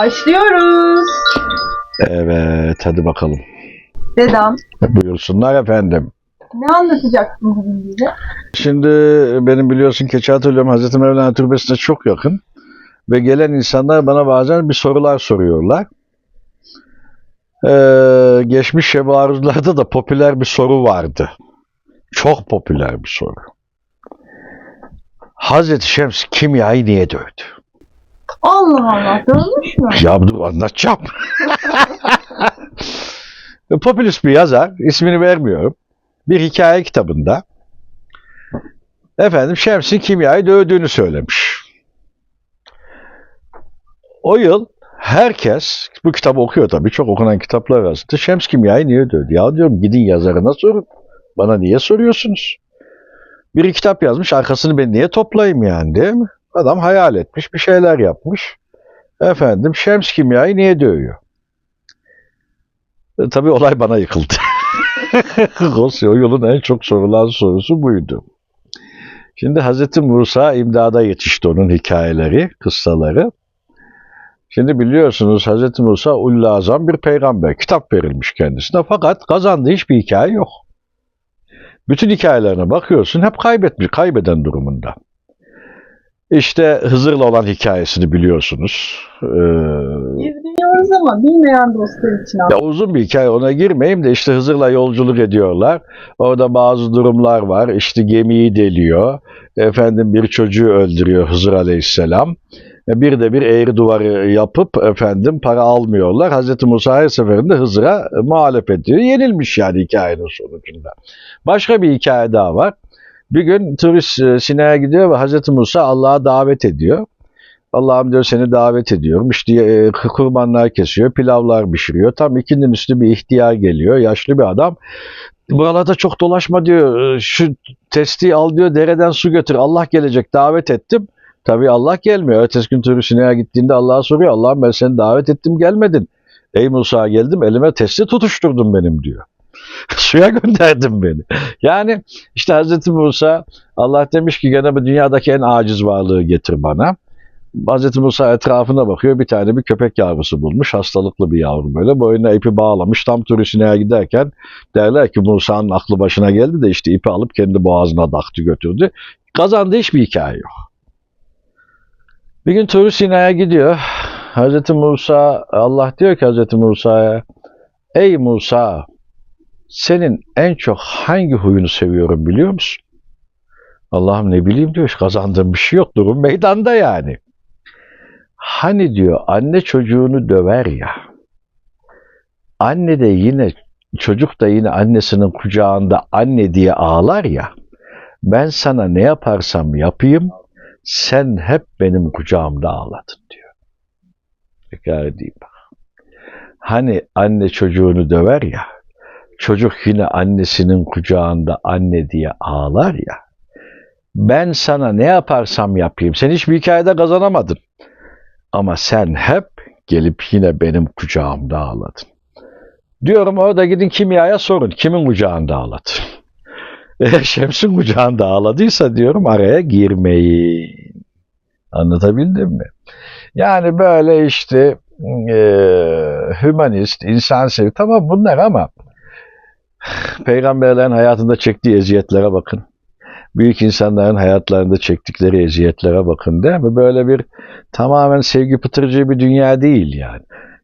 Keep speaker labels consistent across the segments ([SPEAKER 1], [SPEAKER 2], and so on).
[SPEAKER 1] Başlıyoruz.
[SPEAKER 2] Evet hadi bakalım.
[SPEAKER 1] Dedem,
[SPEAKER 2] Buyursunlar efendim.
[SPEAKER 1] ne anlatacaksın bugün bize?
[SPEAKER 2] Şimdi benim biliyorsun Keçi Atölyem Hazreti Mevlana Türbesi'ne çok yakın. Ve gelen insanlar bana bazen bir sorular soruyorlar. Ee, geçmiş şeb aruzlarda da popüler bir soru vardı. Çok popüler bir soru. Hazreti Şems kimyayı niye dövdü?
[SPEAKER 1] Allah Allah, dönmüş mü?
[SPEAKER 2] Ya dur anlatacağım. Popülist bir yazar, ismini vermiyorum. Bir hikaye kitabında efendim Şems'in kimyayı dövdüğünü söylemiş. O yıl herkes bu kitabı okuyor tabii çok okunan kitaplar arasında Şems kimyayı niye dövdü? Ya diyorum gidin yazarına sorun. Bana niye soruyorsunuz? Biri kitap yazmış arkasını ben niye toplayayım yani değil mi? Adam hayal etmiş bir şeyler yapmış. Efendim Şems kimyayı niye dövüyor? E, tabii olay bana yıkıldı. o yolun en çok sorulan sorusu buydu. Şimdi Hz. Musa imdada yetişti onun hikayeleri, kıssaları. Şimdi biliyorsunuz Hz. Musa Ulul Azam bir peygamber. Kitap verilmiş kendisine fakat kazandığı hiçbir hikaye yok. Bütün hikayelerine bakıyorsun hep kaybetmiş, kaybeden durumunda. İşte Hızır'la olan hikayesini biliyorsunuz. Ee,
[SPEAKER 1] biliyoruz ama bilmeyen dostlar için
[SPEAKER 2] ya uzun bir hikaye ona girmeyeyim de işte Hızır'la yolculuk ediyorlar. Orada bazı durumlar var. İşte gemiyi deliyor. Efendim bir çocuğu öldürüyor Hızır Aleyhisselam. E, Bir de bir eğri duvarı yapıp efendim para almıyorlar. Hazreti Musa her seferinde Hızır'a muhalefet ediyor. Yenilmiş yani hikayenin sonucunda. Başka bir hikaye daha var. Bir gün turist e, Sina'ya gidiyor ve Hazreti Musa Allah'a davet ediyor. Allah'ım diyor seni davet ediyorum. İşte e, kurbanlar kesiyor, pilavlar pişiriyor. Tam ikindinin üstü bir ihtiyar geliyor, yaşlı bir adam. Buralarda çok dolaşma diyor. E, Şu testi al diyor, dereden su götür. Allah gelecek, davet ettim. Tabii Allah gelmiyor. Ertesi gün Turisine'ye gittiğinde Allah'a soruyor. Allah'ım ben seni davet ettim gelmedin. Ey Musa geldim elime testi tutuşturdun benim diyor. Suya gönderdin beni. Yani işte Hazreti Musa Allah demiş ki gene bu dünyadaki en aciz varlığı getir bana. Hazreti Musa etrafına bakıyor. Bir tane bir köpek yavrusu bulmuş. Hastalıklı bir yavru böyle. Boynuna ipi bağlamış. Tam Turisine'ye giderken derler ki Musa'nın aklı başına geldi de işte ipi alıp kendi boğazına daktı götürdü. Kazandığı hiçbir hikaye yok. Bir gün Turisine'ye gidiyor. Hazreti Musa, Allah diyor ki Hazreti Musa'ya Ey Musa senin en çok hangi huyunu seviyorum biliyor musun? Allah'ım ne bileyim diyor. Kazandığım bir şey yok. Durum meydanda yani. Hani diyor anne çocuğunu döver ya. Anne de yine çocuk da yine annesinin kucağında anne diye ağlar ya. Ben sana ne yaparsam yapayım sen hep benim kucağımda ağladın diyor. Tekrar edeyim. Hani anne çocuğunu döver ya. Çocuk yine annesinin kucağında anne diye ağlar ya. Ben sana ne yaparsam yapayım. Sen hiçbir hikayede kazanamadın. Ama sen hep gelip yine benim kucağımda ağladın. Diyorum orada gidin kimyaya sorun. Kimin kucağında ağladın? Eğer Şems'in kucağında ağladıysa diyorum araya girmeyin. Anlatabildim mi? Yani böyle işte e, hümanist, insan sevi tamam bunlar ama peygamberlerin hayatında çektiği eziyetlere bakın. Büyük insanların hayatlarında çektikleri eziyetlere bakın değil mi? Böyle bir tamamen sevgi pıtırcı bir dünya değil yani.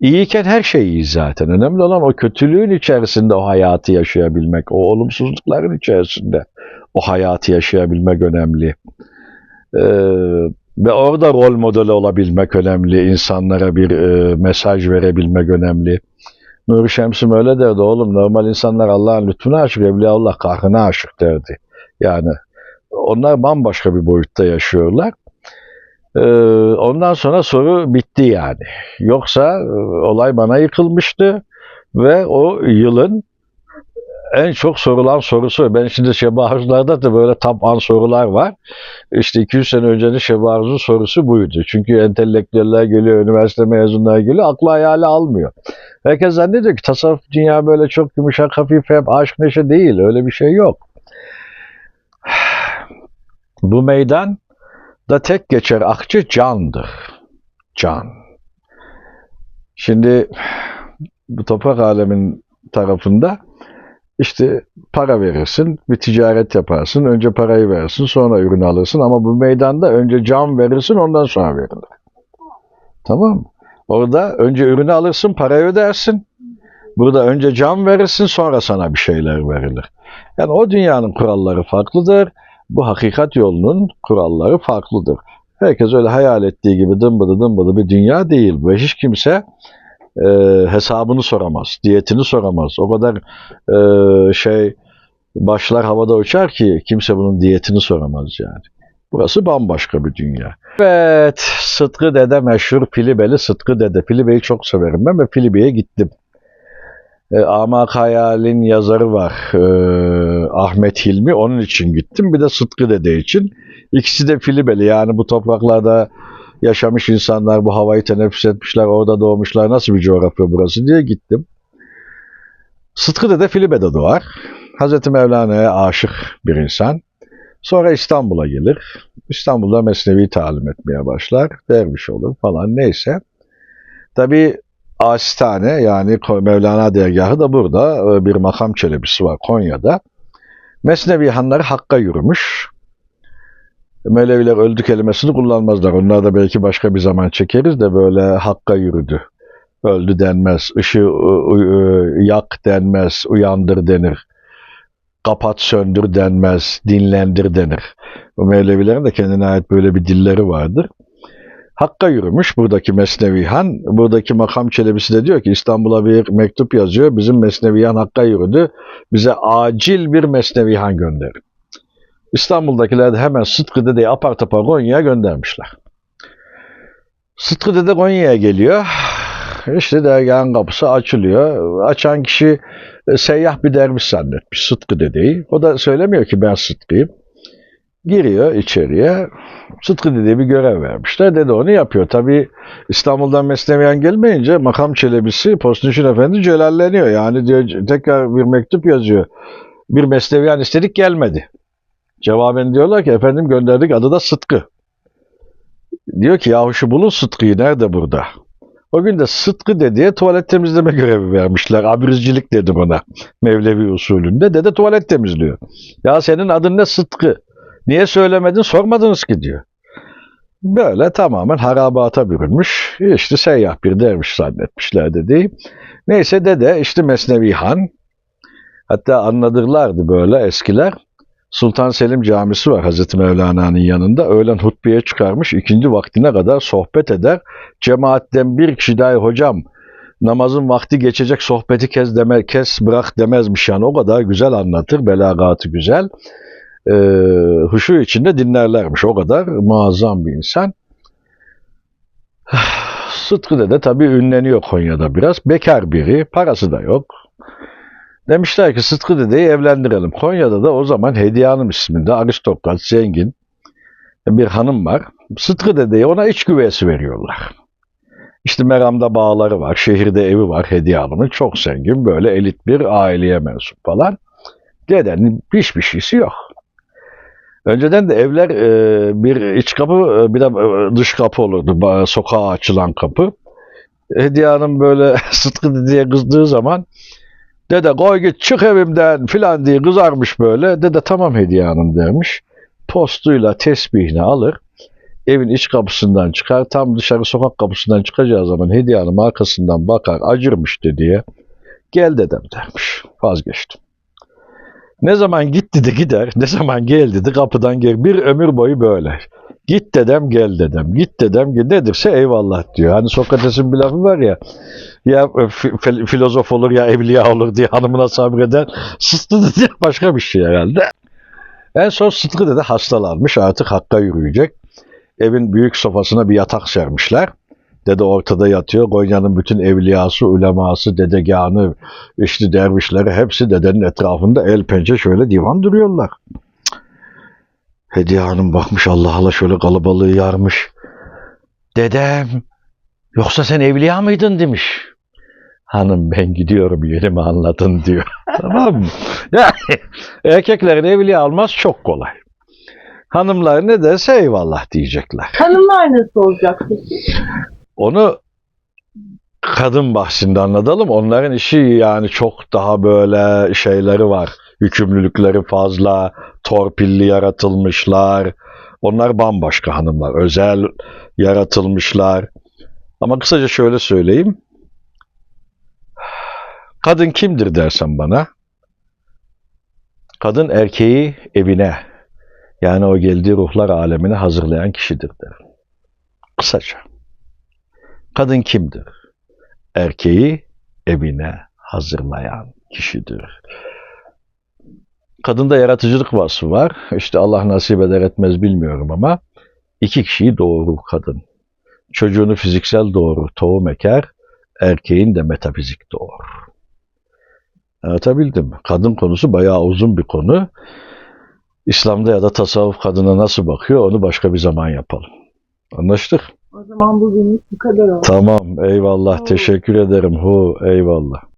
[SPEAKER 2] İyiyken her şey iyi zaten. Önemli olan o kötülüğün içerisinde o hayatı yaşayabilmek, o olumsuzlukların içerisinde o hayatı yaşayabilmek önemli. Ee, ve orada rol modeli olabilmek önemli, insanlara bir e, mesaj verebilmek önemli. Nuri Şems'im öyle derdi oğlum, normal insanlar Allah'ın lütfuna aşık, Evliyaullah kahrına aşık derdi. Yani onlar bambaşka bir boyutta yaşıyorlar. Ee, ondan sonra soru bitti yani. Yoksa e, olay bana yıkılmıştı ve o yılın en çok sorulan sorusu. Ben şimdi Şebi Arzular'da da böyle top an sorular var. İşte 200 sene öncenin Şebi Arzu sorusu buydu. Çünkü entelektüeller geliyor, üniversite mezunları geliyor, aklı hayali almıyor. Herkes zannediyor ki tasavvuf dünya böyle çok yumuşak, hafif, hep aşk neşe değil. Öyle bir şey yok. Bu meydan da tek geçer akçı candır. Can. Şimdi bu toprak alemin tarafında işte para verirsin, bir ticaret yaparsın, önce parayı verirsin, sonra ürünü alırsın ama bu meydanda önce can verirsin, ondan sonra verilir. Tamam mı? Orada önce ürünü alırsın, parayı ödersin. Burada önce can verirsin, sonra sana bir şeyler verilir. Yani o dünyanın kuralları farklıdır. Bu hakikat yolunun kuralları farklıdır. Herkes öyle hayal ettiği gibi dımbıdı dımbıdı bir dünya değil. Ve hiç kimse e, hesabını soramaz, diyetini soramaz. O kadar e, şey başlar havada uçar ki kimse bunun diyetini soramaz yani. Burası bambaşka bir dünya. Evet, Sıtkı Dede meşhur Filibeli Sıtkı Dede. Filibe'yi çok severim ben ve Filibe'ye gittim. E, Amak Hayal'in yazarı var e, Ahmet Hilmi. Onun için gittim. Bir de Sıtkı Dede için. İkisi de Filibeli. Yani bu topraklarda yaşamış insanlar, bu havayı teneffüs etmişler, orada doğmuşlar. Nasıl bir coğrafya burası diye gittim. Sıtkı Dede Filibe'de doğar. Hazreti Mevlana'ya aşık bir insan. Sonra İstanbul'a gelir. İstanbul'da Mesnevi talim etmeye başlar. Derviş olur falan neyse. Tabii Asitane yani Mevlana dergahı da burada e, bir makam çelebisi var Konya'da. Mesnevi hanları Hakk'a yürümüş. Meleviler öldü kelimesini kullanmazlar. Onlar da belki başka bir zaman çekeriz de böyle Hakk'a yürüdü. Öldü denmez, ışığı yak denmez, uyandır denir. Kapat söndür denmez, dinlendir denir. Bu Mevlevilerin de kendine ait böyle bir dilleri vardır. Hakk'a yürümüş buradaki Mesnevi Han. Buradaki makam çelebisi de diyor ki İstanbul'a bir mektup yazıyor. Bizim Mesnevi Han Hakk'a yürüdü. Bize acil bir Mesnevi Han gönderin. İstanbul'dakiler de hemen Sıtkı Dede'yi apar topar Konya'ya göndermişler. Sıtkı Dede Konya'ya geliyor. İşte dergahın kapısı açılıyor. Açan kişi e, seyyah bir derviş zannetmiş Sıtkı Dede'yi. O da söylemiyor ki ben Sıtkı'yım. Giriyor içeriye. Sıtkı Dede'ye bir görev vermişler. Dede onu yapıyor. Tabii İstanbul'dan Mesneviyan gelmeyince makam çelebisi Postnişin Efendi celalleniyor. Yani diyor tekrar bir mektup yazıyor. Bir Mesneviyan istedik gelmedi. Cevaben diyorlar ki efendim gönderdik adı da Sıtkı. Diyor ki yahu şu bulun Sıtkı'yı nerede burada? O gün de Sıtkı Dede'ye tuvalet temizleme görevi vermişler. Abrizcilik dedi ona Mevlevi usulünde. Dede tuvalet temizliyor. Ya senin adın ne Sıtkı? Niye söylemedin sormadınız ki diyor. Böyle tamamen harabata bürünmüş. İşte seyyah bir derviş zannetmişler dedi. Neyse dede işte Mesnevi Han. Hatta anladırlardı böyle eskiler. Sultan Selim Camisi var Hazreti Mevlana'nın yanında. Öğlen hutbeye çıkarmış. ikindi vaktine kadar sohbet eder. Cemaatten bir kişi dahi hocam namazın vakti geçecek sohbeti kes, deme, kes bırak demezmiş yani. O kadar güzel anlatır. Belagatı güzel. Ee, huşu içinde dinlerlermiş. O kadar muazzam bir insan. Sıtkı Dede tabii ünleniyor Konya'da biraz. Bekar biri. Parası da yok. Demişler ki Sıtkı Dede'yi evlendirelim. Konya'da da o zaman Hediye Hanım isminde aristokrat, zengin bir hanım var. Sıtkı Dede'ye ona iç güveysi veriyorlar. İşte Meram'da bağları var, şehirde evi var Hediye Hanım'ın. Çok zengin, böyle elit bir aileye mensup falan. Dedenin hiçbir şeysi yok. Önceden de evler e, bir iç kapı e, bir de e, dış kapı olurdu. Sokağa açılan kapı. Hediye Hanım böyle Sıtkı Dede'ye kızdığı zaman Dede koy git çık evimden filan diye kızarmış böyle. Dede tamam Hediye Hanım dermiş. Postuyla tesbihini alır. Evin iç kapısından çıkar. Tam dışarı sokak kapısından çıkacağı zaman Hediye Hanım arkasından bakar. Acırmış dediye. Gel dedem dermiş. Vazgeçtim. Ne zaman gitti de gider, ne zaman geldi de kapıdan gel. Bir ömür boyu böyle. Git dedem gel dedem. Git dedem gel. Nedirse eyvallah diyor. Hani Sokrates'in bir lafı var ya. Ya e, fi- fi- filozof olur ya evliya olur diye hanımına sabreden. Sıtkı dedi başka bir şey herhalde. En son Sıtkı dedi hastalanmış artık hakka yürüyecek. Evin büyük sofasına bir yatak sermişler. Dede ortada yatıyor. Konya'nın bütün evliyası, uleması, dedegahı, işte dervişleri hepsi dedenin etrafında el pençe şöyle divan duruyorlar. Hediye Hanım bakmış Allah Allah şöyle kalabalığı yarmış. Dedem yoksa sen evliya mıydın demiş. Hanım ben gidiyorum yerimi anlatın diyor. tamam mı? Yani erkeklerin evliya almaz çok kolay. Hanımlar ne derse eyvallah diyecekler.
[SPEAKER 1] Hanımlar nasıl olacak peki?
[SPEAKER 2] Onu kadın bahsinde anlatalım. Onların işi yani çok daha böyle şeyleri var. Yükümlülükleri fazla, torpilli yaratılmışlar. Onlar bambaşka hanımlar, özel yaratılmışlar. Ama kısaca şöyle söyleyeyim. Kadın kimdir dersen bana? Kadın erkeği evine, yani o geldiği ruhlar alemine hazırlayan kişidir derim. Kısaca. Kadın kimdir? Erkeği evine hazırlayan kişidir. Kadında yaratıcılık vasfı var. İşte Allah nasip eder etmez bilmiyorum ama iki kişiyi doğurur kadın. Çocuğunu fiziksel doğurur, tohum eker, erkeğin de metafizik doğurur. Anlatabildim mi? Kadın konusu bayağı uzun bir konu. İslam'da ya da tasavvuf kadına nasıl bakıyor onu başka bir zaman yapalım. Anlaştık?
[SPEAKER 1] O zaman bugünlük bu kadar oldu.
[SPEAKER 2] Tamam, eyvallah.
[SPEAKER 1] Hu.
[SPEAKER 2] Teşekkür ederim. Hu, eyvallah.